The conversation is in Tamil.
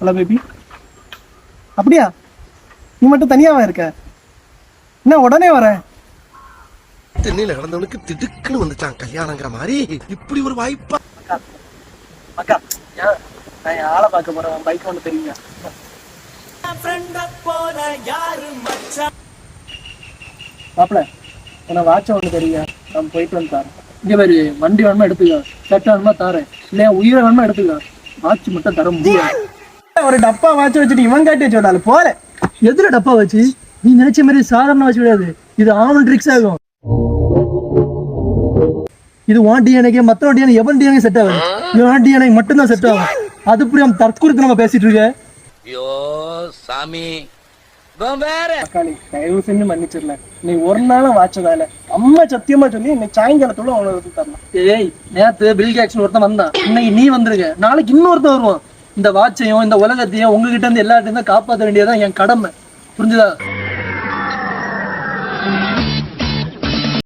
ஹலோ பேபி அப்படியா? நீ மட்டும் தனியாவா இருக்க? என்ன உடனே வரேன் தென்னையில கிடந்தவனுக்கு திடுக்குன்னு வந்துட்டான் கல்யாணங்கிற மாதிரி. இப்படி ஒரு வாய்ப்பா? அக்கா நான் என் ஆளை பார்க்க போறேன் பைக் ஒன்று தெரியுங்க. மாப்பிள உன வாட்ச ஒன்று தெரியுங்க. நான் போயிட்டு வந்து தரேன். இங்க பாரு வண்டி வேணுமா எடுத்துக்க. சட்டை வேணுமா தரேன். இல்லையா உயிரை வேணுமா எடுத்துக்க. வாட்ச் மட்டும் தர முடியாது. ஒரு டப்பா வாட்ச் வச்சுட்டு இவன் காட்டி வச்சு போல. எதுல டப்பா வச்சு? நீ நினைச்ச மாதிரி சாதாரண வாட்ச் கிடையாது. இது ஆவன் ட்ரிக்ஸ் ஆகும். இது வான் டிஎன்ஏக்கு மற்ற டிஎன்ஏ எவன் டிஎன்ஏ செட் ஆகும் இவன் டிஎன்ஏ மட்டும்தான் செட் ஆகும். அது புரியாம தற்குறித்து நம்ம பேசிட்டு இருக்க? ஐயோ சாமி. அக்காளி தயவு செஞ்சு மன்னிச்சிடல நீ ஒரு நாளும் வாச்சதால அம்மா சத்தியமா சொல்லி இன்னைக்கு சாயங்காலத்தோட உனக்கு தரலாம் ஏய் நேத்து பில் கேக்ஸ் ஒருத்தன் வந்தான். இன்னைக்கு நீ வந்திருக்க. நாளைக்கு இன்னொருத்தன் வருவான். இந்த வாட்சையும் இந்த உலகத்தையும் உங்ககிட்ட இருந்து எல்லார்ட்டையும் காப்பாற்ற வேண்டியதான் என் கடமை. புரிஞ்சுதா?